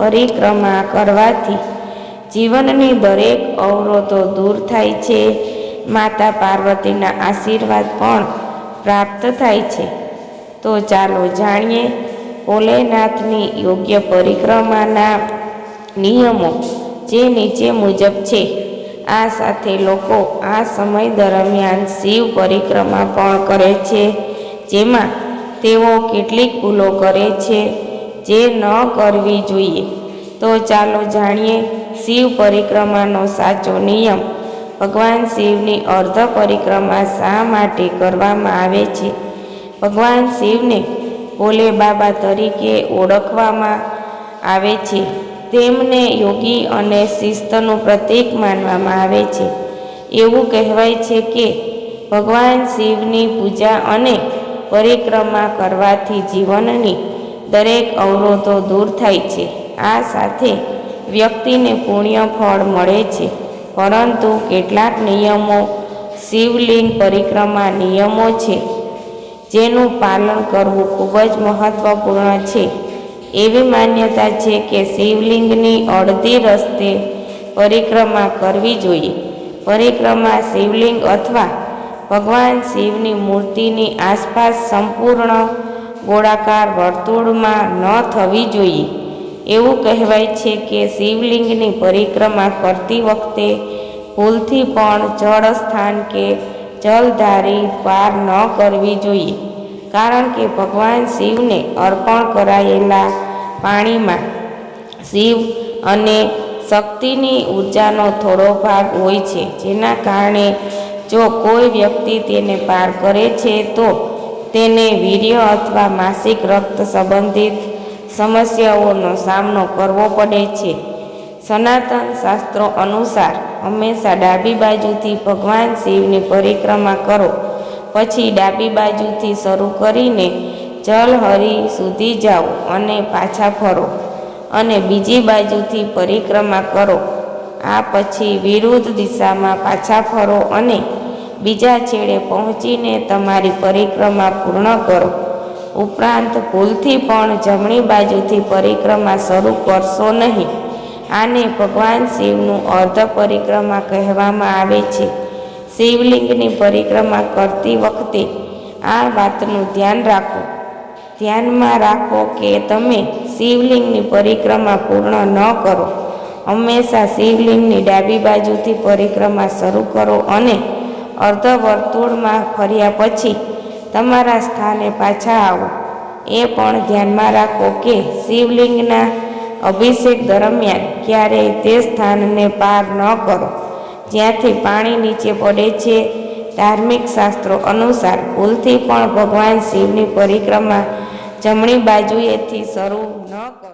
પરિક્રમા કરવાથી જીવનની દરેક અવરોધો દૂર થાય છે. માતા પાર્વતીના આશીર્વાદ પણ પ્રાપ્ત થાય છે. તો ચાલો જાણીએ ભોલેનાથની યોગ્ય પરિક્રમાના નિયમો જે નીચે મુજબ છે. આ સાથે લોકો આ સમય દરમિયાન શિવ પરિક્રમા પણ કરે છે. જેમાં તેઓ કેટલીક ભૂલો કરે છે. જે ન કરવી જોઈએ. તો ચાલો જાણીએ શિવ પરિક્રમાનો સાચો નિયમ. ભગવાન શિવની અર્ધ પરિક્રમા શા માટે કરવામાં આવે છે? ભગવાન શિવને ભોલે બાબા તરીકે ઓળખવામાં આવે છે. તેમને યોગી અને શિસ્તનું પ્રતીક માનવામાં આવે છે. એવું કહેવાય છે કે ભગવાન શિવની પૂજા અને પરિક્રમા કરવાથી જીવનની દરેક અવરોધો દૂર થાય છે. આ સાથે વ્યક્તિને પુણ્ય ફળ મળે છે. પરંતુ કેટલાક નિયમો શિવલિંગ પરિક્રમા નિયમો છે, જેનું પાલન કરવું ખૂબ જ મહત્વપૂર્ણ છે. એવી માન્યતા છે કે શિવલિંગની અડધી રસ્તે પરિક્રમા કરવી જોઈએ. પરિક્રમા શિવલિંગ અથવા ભગવાન શિવની મૂર્તિની આસપાસ સંપૂર્ણ ગોળાકાર વર્તુળમાં ન થવી જોઈએ. એવું કહેવાય છે કે શિવલિંગની પરિક્રમા કરતી વખતે ભૂલથી પણ જળ સ્થાન કે જલધારી પાર ન કરવી જોઈએ. કારણ કે ભગવાન શિવને અર્પણ કરાયેલા પાણીમાં શિવ અને શક્તિની ઉર્જાનો થોડો ભાગ હોય છે. જેના કારણે જો કોઈ વ્યક્તિ તેને પાર કરે છે તો તેને વીર્ય અથવા માસિક રક્ત સંબંધિત સમસ્યાઓનો સામનો કરવો પડે છે. સનાતન શાસ્ત્રો અનુસાર હંમેશા ડાબી બાજુથી ભગવાન શિવની પરિક્રમા કરો, પછી ડાબી બાજુથી શરૂ કરીને જલહરી સુધી જાઓ અને પાછા ફરો અને બીજી બાજુથી પરિક્રમા કરો. આ પછી વિરુદ્ધ દિશામાં પાછા ફરો અને બીજા છેડે પહોંચીને તમારી પરિક્રમા પૂર્ણ કરો. ઉપરાંત ભૂલથી પણ જમણી બાજુથી પરિક્રમા શરૂ કરશો નહીં. આને ભગવાન શિવનું અર્ધ પરિક્રમા કહેવામાં આવે છે. શિવલિંગની પરિક્રમા કરતી વખતે આ વાતનું ધ્યાન રાખો. ધ્યાનમાં રાખો કે તમે શિવલિંગની પરિક્રમા પૂર્ણ ન કરો. હંમેશા શિવલિંગની ડાબી બાજુથી પરિક્રમા શરૂ કરો અને અર્ધ વર્તુળમાં ફર્યા પછી તમારા સ્થાને પાછા આવો. એ પણ ધ્યાનમાં રાખો કે શિવલિંગના અભિષેક દરમિયાન ક્યારેય તે સ્થાનને પાર ન કરો. જ્યાંથી પાણી નીચે પડે છે, ધાર્મિક શાસ્ત્રો અનુસાર ભૂલથી પણ ભગવાન શિવની પરિક્રમા જમણી બાજુએથી શરૂ ન કરો.